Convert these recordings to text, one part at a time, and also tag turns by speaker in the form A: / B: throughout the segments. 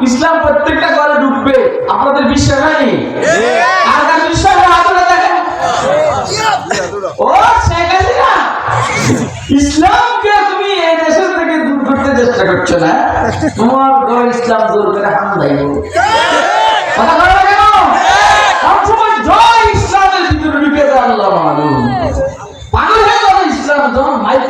A: ইসলাম প্রত্যেকটা ঘরে ঢুকবে আপনাদের বিশ্বাস হয়নি? আর কার বিশ্বাস হয় দেখেন। ও শেখ হাসিনা? ইসলামকে তুমি এই দেশের থেকে দূর করতে চেষ্টা করছ না? তোমার ঘর ইসলাম জোর করে হাম দেয় কথা বলো না কেন সবসময় জয় ইসলামের ভিতরে ঢুকে যায় আল্লাহ মালুম পাগল হয়ে যাবে ইসলাম যখন মাইকে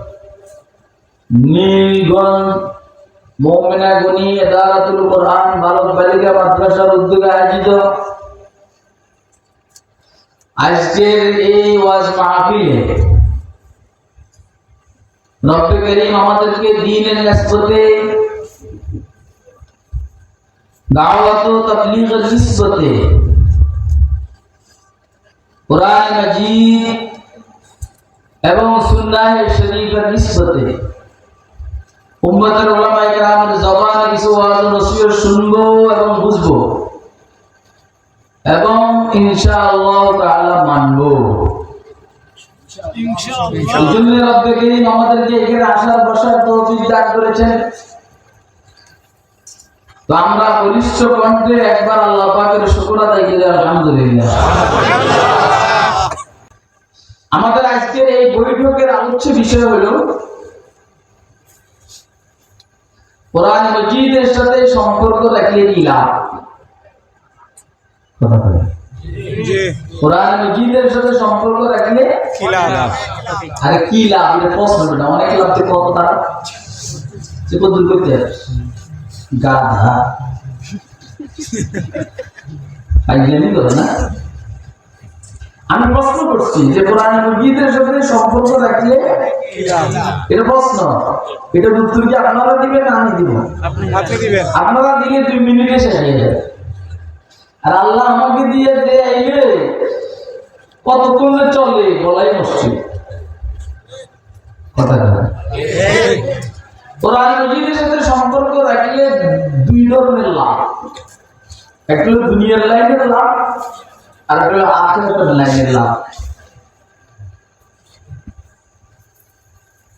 A: নীলগঞ্জ মোমেনা গনি এদারাতুল কোরআন বালক বালিকা মাদ্রাসার উদ্যোগে আয়োজিত। আজকের এই ওয়াজ মাহফিলে রব্বে করিম শরীফের নিসবতে উম্মতের ওলামায়ে কেরামের জবানে কিছু ওয়াজ নসিহত শুনব এবং বুঝব। এবং ইনশাআল্লাহ তাআলা মানবো। এই রব্বে করিম আমাদেরকে এখানে আসার বসার তৌফিক দান করেছেন। তো আমরা বলিষ্ঠ কণ্ঠে একবার আল্লাহ পাকের শুকর আদায় করি আলহামদুলিল্লাহ। আমাদের আজকের এই বৈঠকের আলোচ্য বিষয় হলো কোরআন মজিদের সাথে সম্পর্ক রাখলে কি লাভ কোরআন মজিদের সাথে সম্পর্ক রাখলে আরে কি লাভ? এটা প্রশ্ন বেটা অনেক লাভ থেকে কত তারা সে কত করতে গাধা। ফাইজলামি করে না। আমি প্রশ্ন করছি যে কোরআন মজিদের সাথে সম্পর্ক রাখলে এটা প্রশ্ন। এটা উত্তর কি আপনারা দিবেন না আমি দিব? আপনারা দিলে দুই মিনিটে শেষ হয়ে যাবে। আর আল্লাহ আমাকে দিয়ে দেয়াইলে কতক্ষণ চলে বলাই মুশকিল কথা কথা কোরআন মজিদের সাথে সম্পর্ক রাখলে দুই ধরনের লাভ। একটা হলো দুনিয়ার লাইনের লাভ আর একটা হলো আখেরাতের লাইনের লাভ।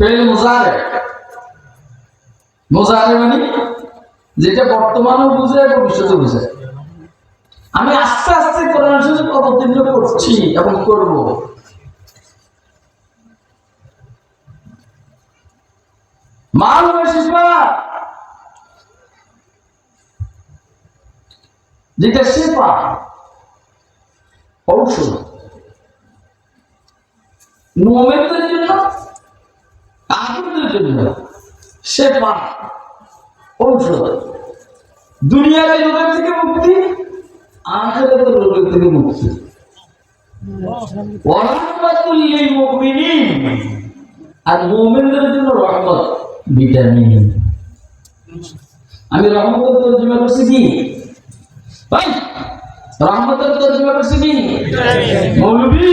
A: ফেল মুজারে। মুজারে মানে যেটা বর্তমানও বুঝে ভবিষ্যতে বুঝে। আমি আস্তে আস্তে কোরআন শরীফ অবতীর্ণ করছি এবং করব। যেটা শেফা ঔষধ। মোমেনদের জন্য কাফিরদের জন্য শেফা ঔষধ। দুনিয়াতে রোগের থেকে মুক্তি আখেরাতের রোগের থেকে মুক্তি। ওয়ারাহমাতুল লিল মুমিনিন। আর মুমিনদের জন্য রহমত ভিটামিন। আমি রহমতের তর্জমা করছি কি? ভাই রহমতের তর্জমা করছি কি? মৌলবী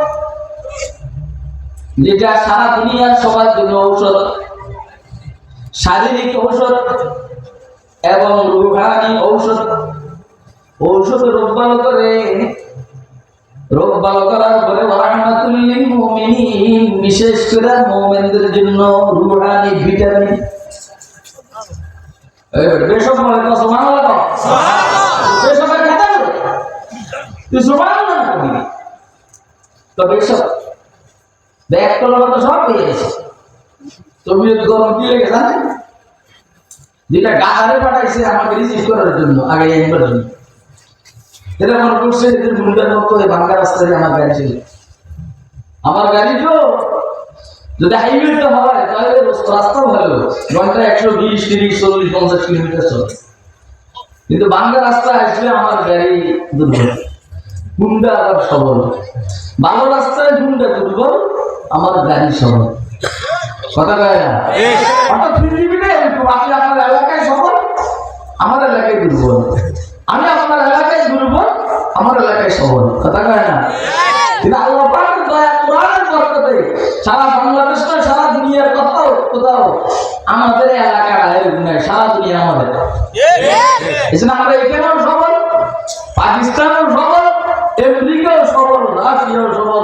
A: যেটা সারা দুনিয়ার সবার জন্য ঔষধ। শারীরিক ঔষধ এবং রুহানি ঔষধ। ঔষধ রোগ ভালো করে। রোগ ভালো করার পরে মুমিনিন বিশেষ করে মুমিনদের জন্য রুহানি ভিটামিন। বেশক বলে তো সুবহানাল্লাহ কও। কথা তুই সুবহানাল্লাহ না কবি? তো বেশক ব্যাগ আমার গাড়ি তো যদি হাইওয়েতে হয়, তাহলে রাস্তা ভালো। ঘণ্টা একশো বিশ, তিরিশ, চল্লিশ, পঞ্চাশ কিলোমিটার চলে। কিন্তু বাংলা রাস্তায় আসলে আমার গাড়ি দুর্বল। হুন্ডা আবার সবল ভালো রাস্তায় হুন্ডা দুর্বল আমার গাড়ি সবল কথা কয় না? হঠাৎ পৃথিবীতে আপনি আপনার এলাকায় আমার এলাকায় দুর্বল। আমি আপনার এলাকায় দুর্বল আমার এলাকায় সবল কথা কয় না? কিন্তু আল্লাহ দয়া কোরআনের বরকতে সারা বাংলাদেশ নয় সারা দুনিয়ার কোথাও কোথাও আমাদের এরকম নয় সারা দুনিয়া আমাদের। এছাড়া আমরা এখানেও পাকিস্তানেও আমেরিকাও সবল রাশিয়াও সবল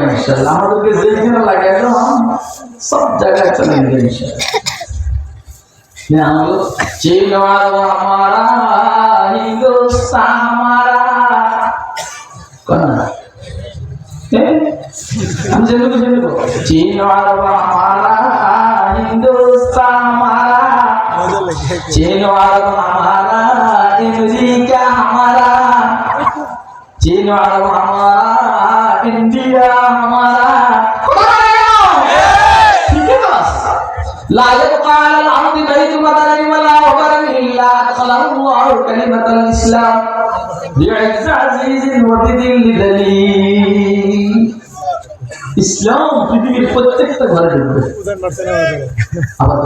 A: করবেন ইনশাল্লাহ আমাদেরকে যেখানে লাগে সব জায়গায় চলে যাবে ইনশাল্লাহ চিনোয়ার আমারা। इंडिया हमारा ठीक है बस لا يبقى على الأرض بيت مدر ولا وبر إلا أدخله الله كلمة الإسلام بعز عزيز وبذل ذليل ইসলাম পৃথিবীর প্রত্যেকটা ঘরে ঢুকবে আবার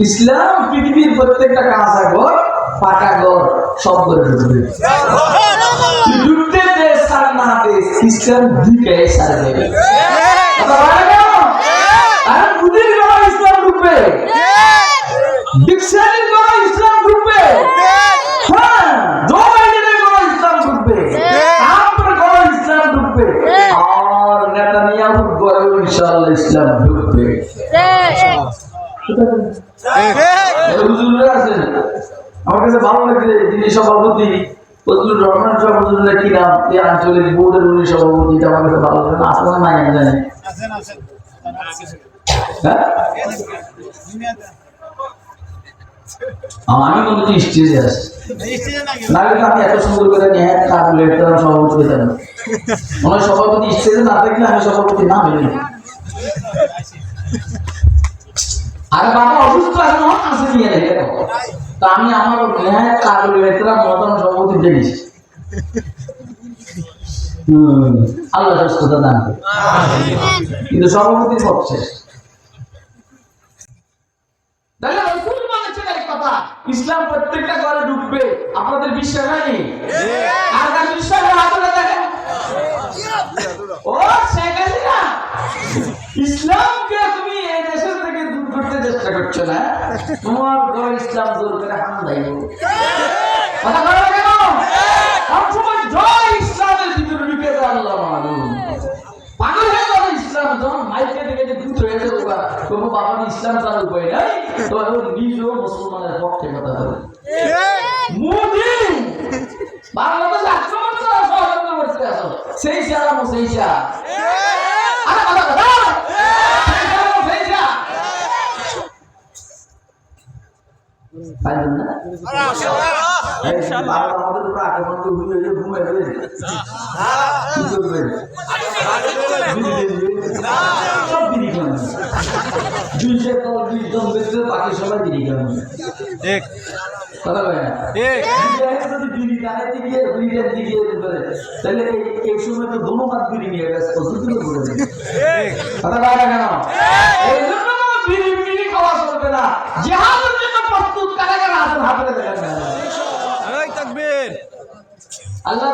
A: ইসলাম পৃথিবীর প্রত্যেকটা কাঁচা ঘর পাকা ঘর সব করে ঢুকবে ইসলাম ঢুকবে। ইসলাম ঢুকবে। হ্যাঁ ইসলাম ঢুকবে। ইসলাম ঢুকবে। আর ইসলাম ঢুকবে। আমার কাছে ভালো যিনি সভাপতি। ফজলুর রহমান সাহেব কি নাম? এই আঞ্চলিক বোর্ডের উনি সভাপতি আমার কাছে ভালো লাগে আসলে নাই আমি জানি। হ্যাঁ? আমি মনে হচ্ছে স্টেজে আছি না আমি এত সুন্দর করে নিয়ে একটা সভাপতি পেতাম সভাপতি স্টেজে না থাকলে আমি সভাপতি না হইনি আরে বাবা অসুস্থ আছে নিয়ে রেখে তা আমি আমার মতন সভাপতি আল্লাহ সুস্থতা দান কিন্তু সভাপতি সব শেষ। ইসলাম প্রত্যেকটা ঘরে ঢুকবে আপনাদের বিশ্বাস হয়নি? আর কার বিশ্বাস হয়? হাতটা দেখেন। ও শেখ হাসিনা ইসলামকে তুমি এই দেশের থেকে দূর করতে চেষ্টা করছ না? তোমার ঘর ইসলাম দূর করে হাম দাইব কথা বলো কেন? সবসময় জয় ইসলামের ভিতরে ঢুকে আল্লাহ পাগল যাবে ইসলাম, যখন মাইকে থেকে যে ভূত যাবে কোনো বাবার ইসলাম তার উপায় নাই তো এখন নিজেও মুসলমানের পক্ষে কথা বলে। মোদি! বাংলাদেশ সেই সারা সেই সারা আরে কথা কথা সেই সারা সেই সারা পাইলেন না? আমাদের উপর আক্রমণ করে ঘুমিয়ে গিয়ে ঘুমিয়ে যাবে কি করবেন। সব বিড়ি বেঁচে বাকি সবাই বিড়ি খাবে।
B: ঠিক।
A: কথা কয় না?
B: ঠিক।
A: বিড়ি যদি বিড়ি টানের দিকে বিড়িটার দিকে করে তাহলে এই এই সময় তো দোনো হাত বিড়ি নিয়ে গেছে ওষুধ করে কথা কয় কেন? এই জন্য বিড়ি বিড়ি খাওয়া চলবে না। জেহাদের জন্য প্রস্তুত কারা কারা আছেন হাতে দেখেন না আল্লাহ